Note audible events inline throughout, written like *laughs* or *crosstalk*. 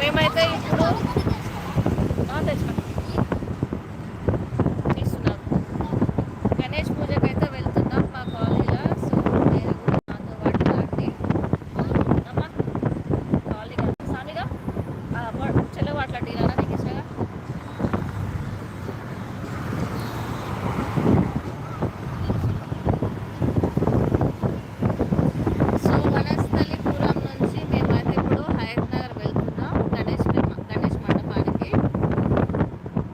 మేమైతే ఇప్పుడు ఆ, తెచ్చుకో. తీస్తున్నాం గణేష్ పూజకి అయితే వెళ్తున్నాం మా కాలనీలో సో మీరు కూడా నాతో పాటు రండి అమ్మా కాలనీగా సామిగా చెల్లె మాట్లాడినా నీకు ఇష్టంగా సో వనస్థలిపురం నుంచి మేమైతే ఇప్పుడు హయత్ నగర్ వెళ్తున్నాం గణేష్ గణేష్ మండపానికి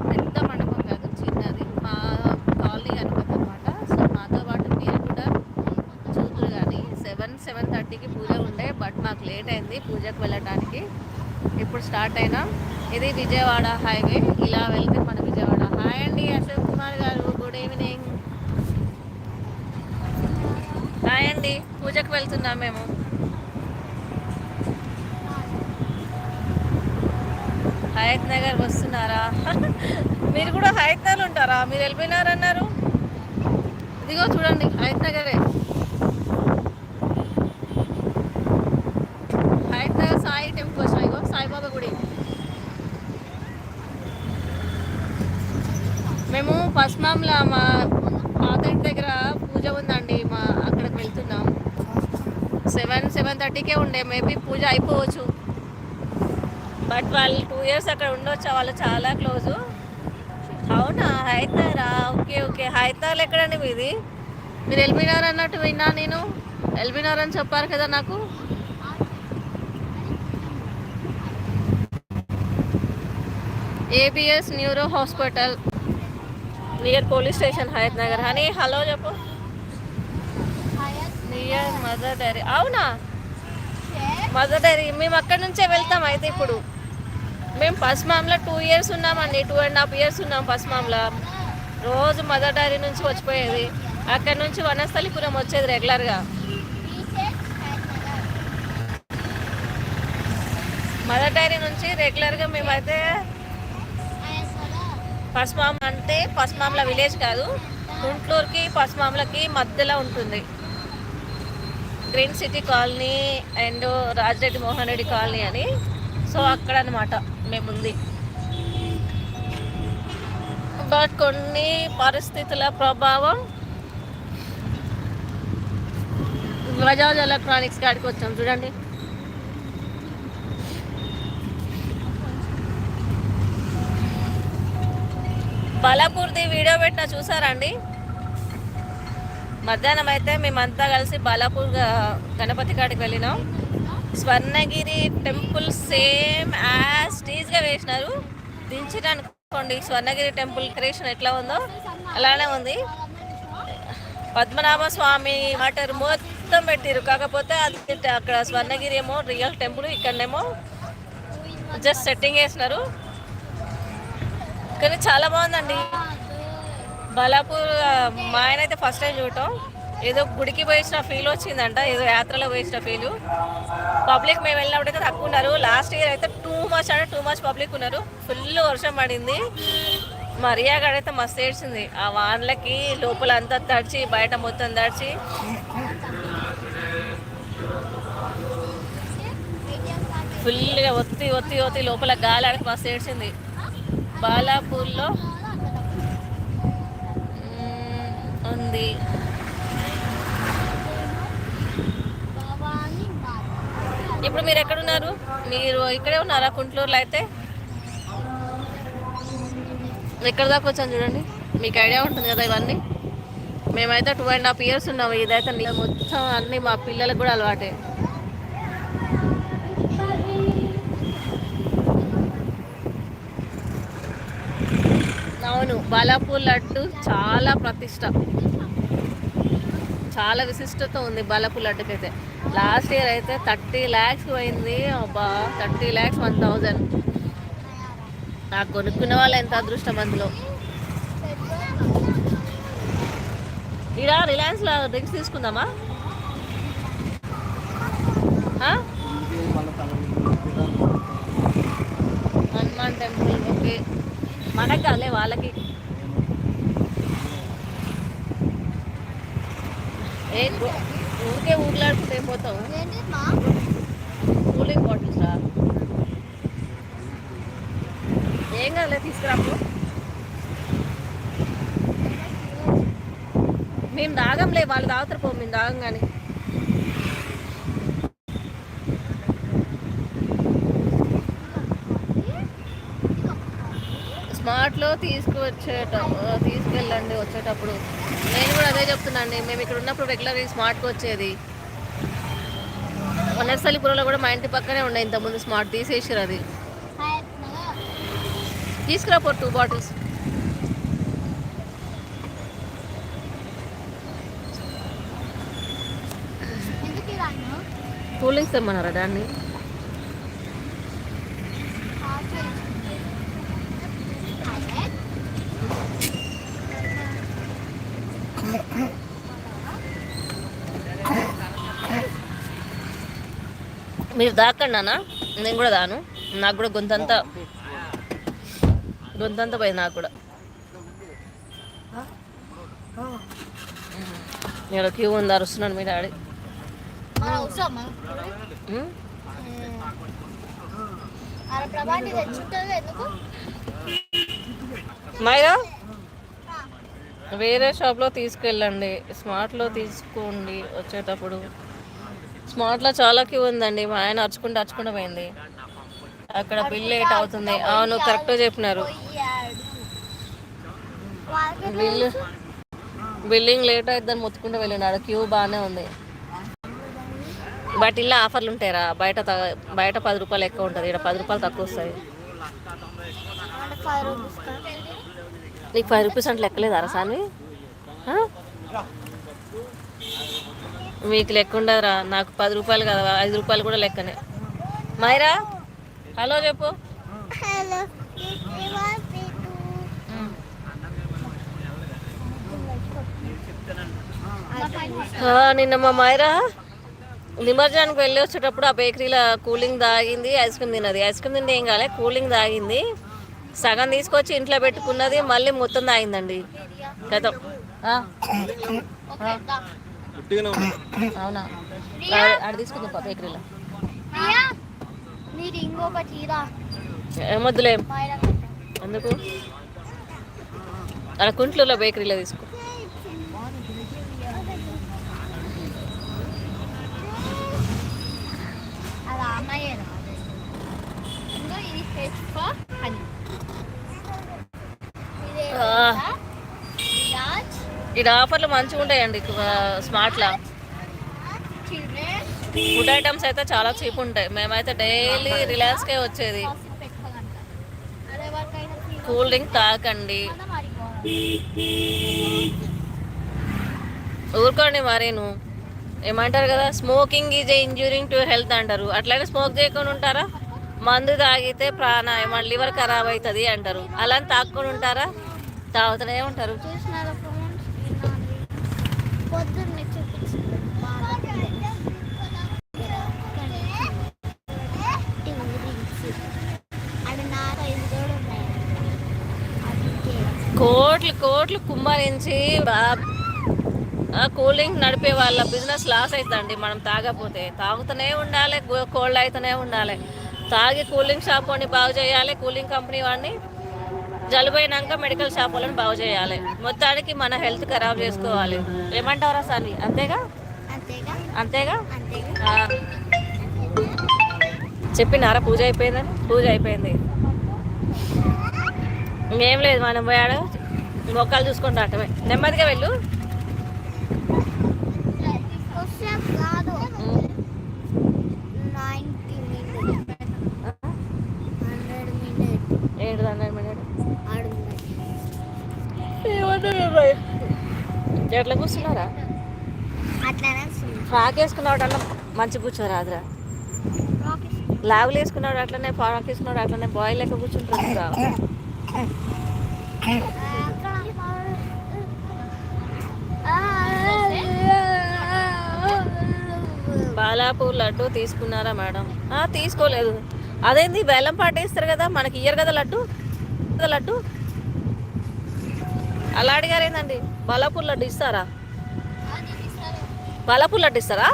పెద్ద మండపం కాదు చిన్నది మా కాలనీ అనుకుంది అనమాట సో మాతో పాటు మీరు కూడా చూద్దరు కానీ సెవెన్ సెవెన్ థర్టీకి పూజ ఉండే బట్ మాకు లేట్ అయింది పూజకు వెళ్ళడానికి ఇప్పుడు స్టార్ట్ అయినాం ఇది విజయవాడ హైవే. ఇలా వెళ్తే మన విజయవాడ. హాయ్ అండి అశోక్ కుమార్ గారు. గుడ్ ఈవినింగ్ హాయ్ అండి పూజకు వెళ్తున్నాం మేము. హయత్ నగర్ వస్తున్నారా? *laughs* మీరు కూడా హయత్ నగర్ ఉంటారా? మీరు వెళ్ళిపోయినారన్నారు? ఇదిగో చూడండి హయత్ నగరే. హయత్ నగర్ సాయి టెంపుల్ వచ్చిన ఇగో సాయిబాబా గుడి మేము పస్మాంల మా పాత ఇంటి దగ్గర పూజ ఉందండి మా అక్కడికి వెళ్తున్నాం. సెవెన్ సెవెన్ థర్టీకే ఉండే మేబీ పూజ అయిపోవచ్చు. బట్ వాళ్ళు టూ ఇయర్స్ అక్కడ ఉండొచ్చు వాళ్ళు చాలా క్లోజు. అవునా? హైతారా? Okay okay. హైతాలు ఎక్కడండి మీది? మీరు ఎల్బినార్ అన్నట్టు విన్నా నేను. ఎల్బినార్ అని చెప్పారు కదా నాకు. ABS neuro hospital. Near police station Hayat Nagar. అని హలో చెప్పు. Near Mother Dairy. అవునా? Mother Dairy. మేము అక్కడ నుంచే వెళ్తాం అయితే ఇప్పుడు. మేము పస్మాంలో టూ ఇయర్స్ ఉన్నామండి. టూ అండ్ హాఫ్ ఇయర్స్ ఉన్నాం పస్మాంలో రోజు మదర్ డైరీ నుంచి వచ్చిపోయేది. అక్కడ నుంచి వనస్థలిపురం వచ్చేది రెగ్యులర్గా. మదర్ డైరీ నుంచి రెగ్యులర్గా మేమైతే పస్మాం అంటే పస్మాంల విలేజ్ కాదు గుంటూరుకి పస్మాంలకి మధ్యలో ఉంటుంది. Green City Colony and Rajireddy Mohan Reddy Colony అని. సో అక్కడ అనమాట మేముంది. బట్ కొన్ని పరిస్థితుల ప్రభావం బజాజ్ ఎలక్ట్రానిక్స్ కాడికి వచ్చాం. చూడండి. బలాపూర్ది వీడియో పెట్టిన చూసారండి? మధ్యాహ్నం అయితే మేమంతా కలిసి బలాపూర్ గణపతి కాడికి వెళ్ళినాం. స్వర్ణగిరి టెంపుల్ సేమ్ యాజ్ టీజ్గా వేసినారు. దించడానికి స్వర్ణగిరి టెంపుల్ క్రియేషన్ ఎట్లా ఉందో అలానే ఉంది. పద్మనాభ స్వామి వాటర్ మొత్తం పెట్టిరు. కాకపోతే అది అక్కడ స్వర్ణగిరి ఏమో రియల్ టెంపుల్ ఇక్కడనేమో జస్ట్ సెట్టింగ్ వేసినారు. కానీ చాలా బాగుందండి. బలాపూర్ మా ఆయన అయితే ఫస్ట్ టైం చూడటం. ఏదో గుడికి పోయించిన ఫీల్ వచ్చిందంట ఏదో యాత్రలో పోయించిన ఫీల్ పబ్లిక్ మేము వెళ్ళినప్పుడు అయితే తక్కువ ఉన్నారు. లాస్ట్ ఇయర్ అయితే టూ మచ్ అంటే టూ మచ్ పబ్లిక్ ఉన్నారు. ఫుల్ వర్షం పడింది. మరియా అయితే మస్తు ఏడ్చింది. ఆ వాన్లకి లోపల అంతా తడిచి బయట మొత్తం తడిచి. ఫుల్గా ఒత్తి ఒత్తి ఒత్తి లోపల గాలి ఆడికి మస్తు ఏడ్చింది. బాలాపూర్లో ఉంది. ఇప్పుడు మీరు ఎక్కడున్నారు? మీరు ఇక్కడే ఉన్నారా కుంట్లూరులో అయితే? ఎక్కడ దాకా వచ్చాను చూడండి. మీకు ఐడియా ఉంటుంది కదా ఇవన్నీ? మేమైతే టూ అండ్ హాఫ్ ఇయర్స్ ఉన్నాము. ఇదైతే మొత్తం అన్నీ మా పిల్లలకు కూడా అలవాటే. అవును బాలాపూర్ లడ్డు చాలా ప్రతిష్ట. చాలా విశిష్టత ఉంది బాలాపూర్ లడ్డుకి అయితే లాస్ట్ ఇయర్ అయితే థర్టీ ల్యాక్స్ పోయింది అబ్బా థర్టీ ల్యాక్స్ వన్ థౌజండ్. నాకు కొనుక్కున్న వాళ్ళు ఎంత అదృష్టం అందులో. ఇడ రిలయన్స్లో డ్రింక్స్ తీసుకుందామా? Hanuman temple okay. మనకు కాలే వాళ్ళకి. ఏ ఊరికే ఊర్లాడుకుంటే ఏం పోతావు కూలింగ్ బాటిల్స్ రా. ఏం కాదులే తీసుకురాపు. మేము తాగంలే వాళ్ళు తాగుతారు పో మేము తాగం కానీ స్మార్ట్లో తీసుకువచ్చేట తీసుకెళ్ళండి వచ్చేటప్పుడు. నేను కూడా అదే చెప్తున్నాండి. మేము ఇక్కడ ఉన్నప్పుడు రెగ్యులర్ స్మార్ట్కి వచ్చేది. వనర్సలిపురంలో కూడా మా ఇంటి పక్కనే ఉండే ఇంతకుముందు స్మార్ట్ తీసేసారు అది. తీసుకురా పో టూ బాటిల్స్ ఎందుకు ఇలాను కూల్ డ్రింక్స్ తెమ్మన్నారా దాన్ని మీరు దాకండి నాన్న. నేను కూడా దాను. నాకు కూడా గొంతంతా గొంతంతా పోయింది నాకు కూడా. నేను క్యూ ఉంది? అరుస్తున్నాను మీ డాడీ. మాయా? వేరే షాప్లో తీసుకెళ్ళండి. స్మార్ట్లో తీసుకోండి వచ్చేటప్పుడు. స్మార్ట్లో చాలా క్యూ ఉందండి. మా ఆయన అరుచుకుంటూ అరుచుకుంటూ పోయింది. అక్కడ బిల్ లేట్ అవుతుంది. అవును కరెక్ట్ చెప్పినారు. బిల్లు బిల్లింగ్ లేట్ అవుతుందని మొత్తుకుంటూ వెళ్ళినాడు. క్యూ బాగానే ఉంది. బట్ ఇలా ఆఫర్లు ఉంటాయిరా. బయట బయట పది రూపాయలు ఎక్కువ ఉంటుంది. ఇక్కడ పది రూపాయలు తక్కువ వస్తాయి. నీకు ఫైవ్ రూపీస్ అంటే లెక్కలేదారా సాన్వి మీకు లెక్క ఉండదురా. నాకు పది రూపాయలు కదా ఐదు రూపాయలు కూడా లెక్కనే. మైరా హలో చెప్పు. హలో ఆ, నిన్న మా మైరా నిమజ్జనానికి వెళ్ళి వచ్చేటప్పుడు ఆ బేకరీలో కూలింగ్ తాగింది ఐస్ క్రీమ్ తిన్నది. ఐస్ క్రీమ్ తింటే ఏం కాలే కూలింగ్ తాగింది. సగం తీసుకొచ్చి ఇంట్లో పెట్టుకున్నది మళ్ళీ మొత్తం తాగిందండి. గతం. ఆ, అవునా? ఆడ- తీసుకుంది బేకరీలో. ఇంకొక చీర ఏమొద్దులే మైరా ఎందుకు? అక్కడ కుంట్లూరులో బేకరీలో తీసుకో అది అమ్మాయి ఇంకో ఇది హెచ్ ఫర్ హనీ ఇది ఆ. రాజ్ ఇక్కడ ఆఫర్లు మంచిగా ఉంటాయండి స్మార్ట్లో. ఫుడ్ ఐటమ్స్ అయితే చాలా చీప్ ఉంటాయి. మేమైతే డైలీ రిలాక్స్కే వచ్చేది. కూల్ డ్రింక్ తాకండి మరి ఊరుకోండి ఏమంటారు కదా smoking is injuring to health అంటారు. అట్లాగే స్మోక్ చేయకుండా ఉంటారా? మందు తాగితే ప్రాణ ఏమన్నా లివర్ ఖరాబ్ అవుతుంది అంటారు. అలా అని తాక్కుని ఉంటారా? తాగుతూనే ఉంటారు చూసినారా ఫ్రెండ్స్ విన్నాను పొద్దున్నే చూపించింది బాగా అది నా సైజు కూడా ఉన్నాయి అందుకే కోట్లు కుమ్మరించి కూల్ డ్రింక్ నడిపే వాళ్ళ బిజినెస్ లాస్ అవుతుందండి మనం తాగపోతే తాగుతూనే ఉండాలి కోల్డ్ అవుతూనే ఉండాలి. తాగి కూల్ డ్రింక్ షాప్ వాడిని బాగు చేయాలి కూల్ డ్రింక్ కంపెనీ వాడిని జలుబైనాక మెడికల్ షాప్ వాళ్ళని బాగు చేయాలి. మొత్తానికి మన హెల్త్ ఖరాబ్ చేసుకోవాలి. ఏమంటారా సార్ అంతేగా? అంతేగా. చెప్పినారా? పూజ అయిపోయిందని? పూజ అయిపోయింది. ఇంకేం లేదు మనం పోయాడు. మోకాలు చూసుకొని రావటమే నెమ్మదిగా వెళ్ళు. వస్తే కాదు నైంటీ ఎట్లా కూర్చున్నారా? ఫ్రాక్ వేసుకున్నాడు అట్లా మంచి కూర్చోరాదురా లావులు వేసుకున్నాడు అట్లనే ఫ్రాక్ వేసుకున్నాడు అట్లనే బాయ్ లెక్క కూర్చుంటారు *laughs* బాలాపూర్ లడ్డు తీసుకున్నారా మేడం? తీసుకోలేదు. అదేంది బెల్లం పాటేస్తారు కదా మనకి ఇయ్యరు కదా లడ్డు? కదా లడ్డు? అలా అడిగారు ఏందండి? బాలాపూర్ లడ్డు ఇస్తారా? బాలాపూర్ లడ్డు ఇస్తారా?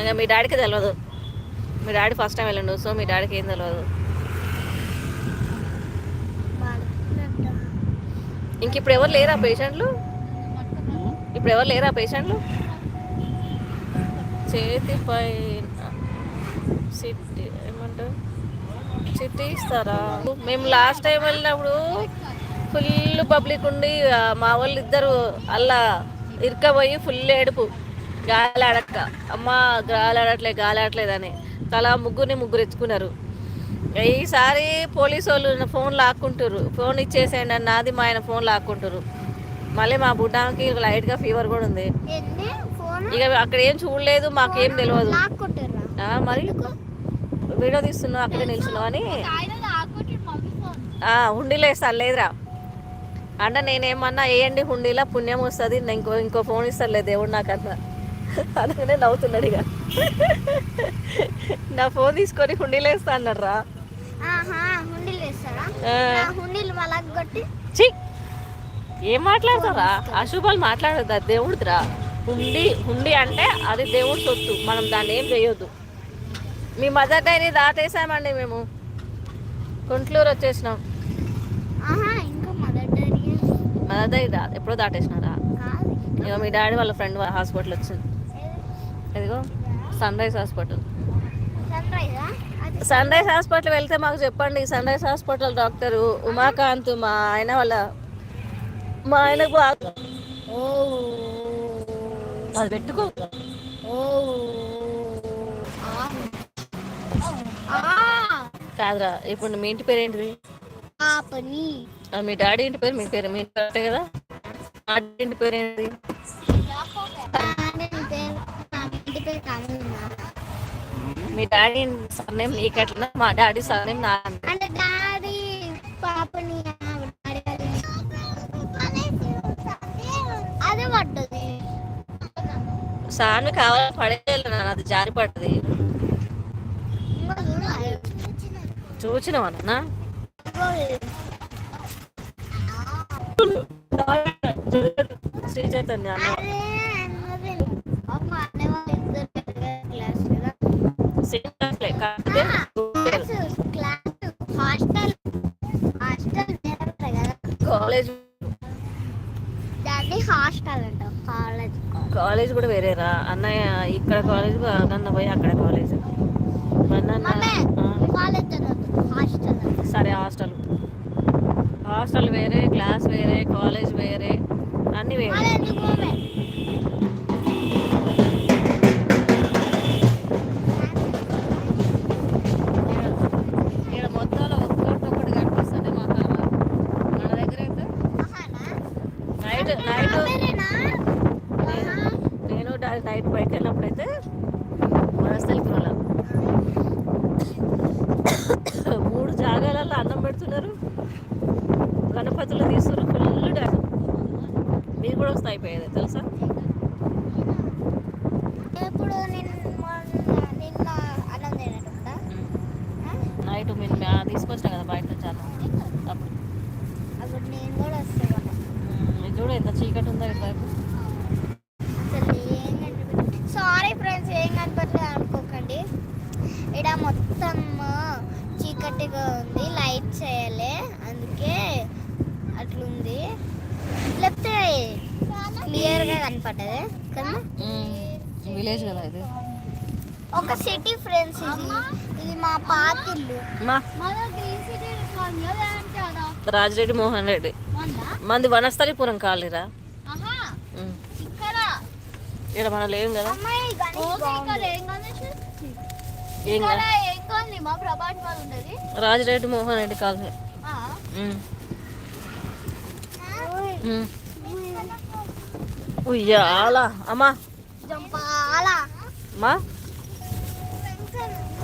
ఇంకా మీ డాడీకి తెలియదు మీ డాడీ ఫస్ట్ టైం వెళ్ళండు సో మీ డాడీకి ఏం తెలియదు ఇంక ఇప్పుడు ఎవరు లేరా పేషెంట్లు? ఇప్పుడు ఎవరు లేరా పేషెంట్లు? చేతి పైన సిట్టి ఏమంటారు? చిట్టి ఇస్తారా? మేము లాస్ట్ టైం వెళ్ళినప్పుడు ఫుల్ పబ్లిక్ ఉండి మా వాళ్ళు ఇద్దరు అలా ఇరుకపోయి ఫుల్ ఏడుపు. గాలి ఆడక్క అమ్మ గాలి ఆడట్లే గాలి ఆడట్లేదని తలా ముగ్గురిని ముగ్గురు ఎత్తుకున్నారు. ఈసారి పోలీసు వాళ్ళు ఫోన్ లాక్కుంటారు ఫోన్ ఇచ్చేసేయండి అని నాది మా ఆయన ఫోన్ లాక్కుంటారు మళ్ళీ మా బుడ్డానికి లైట్గా ఫీవర్ కూడా ఉంది. ఇక అక్కడ ఏం చూడలేదు మాకేం తెలియదు మరి? వీడియో తీస్తున్నావు అక్కడే నిల్చున్నావు అని. హుండీలో వేస్తాను లేదురా అంటే నేనేమన్నా వేయండి హుండీలో పుణ్యం వస్తుంది ఇంకో ఇంకో ఫోన్ ఇస్తానులే దేవుడు నాకన్నా. అందుకనే నవ్వుతున్నాడు ఇక. నా ఫోన్ తీసుకొని హుండీలో వేస్తా అన్నాడు రా ఆహా హుండీలు వేస్తారా? ఆ. నా హుండీలు వాళ్ళకి కొట్టి ఛీ! ఏం మాట్లాడతారా అశుభాలు మాట్లాడద్దా? దేవుడిదిరా. హుండి హుండి అంటే అది దేవుడి సొత్తు. మనం దాన్ని ఏం చేయొద్దు మీ మదర్ డైరీ దాటేసామండి మేము. గుంట్లూరు వచ్చేసినాం. ఆహా ఇంకా మదర్ డైరీ దా ఎప్పుడో దాటేసినారా కాదు. ఇక మీ డాడీ వాళ్ళ ఫ్రెండ్ హాస్పిటల్ వచ్చింది. ఇదిగో సన్ రైజ్ హాస్పిటల్. సన్ రైజా అది సన్ రైజ్ హాస్పిటల్ వెళ్తే మాకు చెప్పండి. Sun rise hospital doctor Umakant మా ఆయన వాళ్ళ మా ఆయనకు బాగా ఓ అది పెట్టుకో. కాదురా ఇప్పుడు మీ ఇంటి పేరు ఏంటిది మీ డాడీ ఇంటి పేరు మీ పేరు మీ కరెక్టే కదా? మా ఇంటి పేరు ఇంటి కామన్నా మీ డాడీ సర్నేమ్ నీకెట్లా మా డాడీ సర్నేమ్ నా డాడీ పాపని సార్ని కావాలని పడేయాలి నాన్న అది జారి పడ్డది. చూచినావా నాన్న శ్రీ చైతన్య కాలేజ్ హాస్టల్ అంట కాలేజ్ కాలేజ్ కూడా వేరేరా. అన్నయ్య ఇక్కడ కాలేజ్ అన్న పోయి అక్కడ కాలేజ్ సరే హాస్టల్. హాస్టల్ వేరే క్లాస్ వేరే కాలేజ్ వేరే అన్ని వేరే. నైట్ నైట్ నేను నైట్ బయటకు వెళ్ళినప్పుడైతే మనస్థలికి వెళ్ళాం మూడు జాగాలలో అన్నం పెడుతున్నారు. గణపతులు తీస్తున్నారు ఫుల్ డాన్స్. మీరు కూడా వస్తాయి అయిపోయేది తెలుసా? నైట్ మీరు తీసుకొచ్చిన కదా బయట నుంచి అన్నం. అప్పుడు. అప్పుడు నేను కూడా వస్తాను చూడు ఎంత చీకటి ఉందో ఇటువైపు సారీ ఫ్రెండ్స్ ఏం కనపడలేదు అనుకోకండి. ఇక్కడ మొత్తం చీకటిగా ఉంది. లైట్ చేయలే. అందుకే అట్లుంది. లేకపోతే క్లియర్గా కనపడ్డది కదా? విలేజ్ కదా ఇది. ఒక సిటీ ఫ్రెండ్స్ ఇది. ఇది మా పాతిల్లు మా రాజిరెడ్డి మోహన్ రెడ్డి. మంది వనస్థలిపురం కాలేరా. ఇక్కడ. మనం లేం కదా? రాజిరెడ్డి మోహన్ రెడ్డి కాలనీ. ఉయ్యాల అమ్మా. జంపాల మా?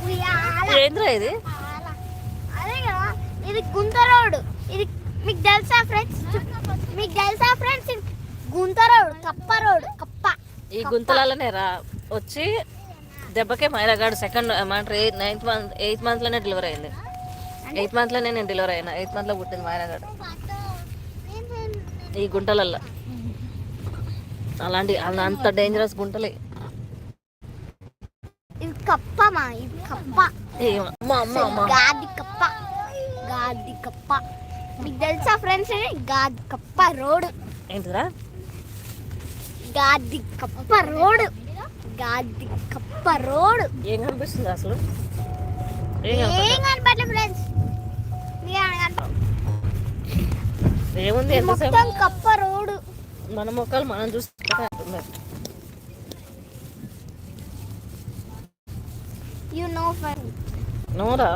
ఉయ్యాల ఏంద్రా ఇది? ఇది గుంత రోడ్. ఇది మీకు తెలుసా ఫ్రెండ్స్ మీకు తెలుసా ఫ్రెండ్స్ గుంత రోడ్ కప్ప రోడ్ కప్ప. ఈ గుంతలలోనే రా వచ్చి దెబ్బకే మైరాగాడు సెకండ్ ఏమంటారు ఎయిత్ నైన్త్ మంత్ ఎయిత్ మంత్లోనే డెలివరీ అయింది. ఎయిత్ మంత్లోనే నేను డెలివరీ అయినా. ఎయిత్ మంత్లో పుట్టింది మైరాగాడు ఈ గుంటలల్లో. అలాంటి అలా అంత డేంజరస్ గుంటలే. ఇది కప్ప మా ఇది కప్ప. ఏం- అమ్మా అమ్మా అమ్మా. గాది కప్ప. గాది కప్ప. మీకు తెలుసా ఫ్రెండ్స్ గాది కప్ప రోడ్ ఏంటిరా గాది కప్ప రోడ్ గాది కప్ప రోడ్ ఏం కనిపిస్తుంది అసలు? ఏం. కనపడలేదు. ఫ్రెండ్స్ ఏముంది మొత్తం కప్ప రోడ్ మన మొక్కలు మనం చూస్తుంటే యు నో ఫ్రెండ్ నోరా?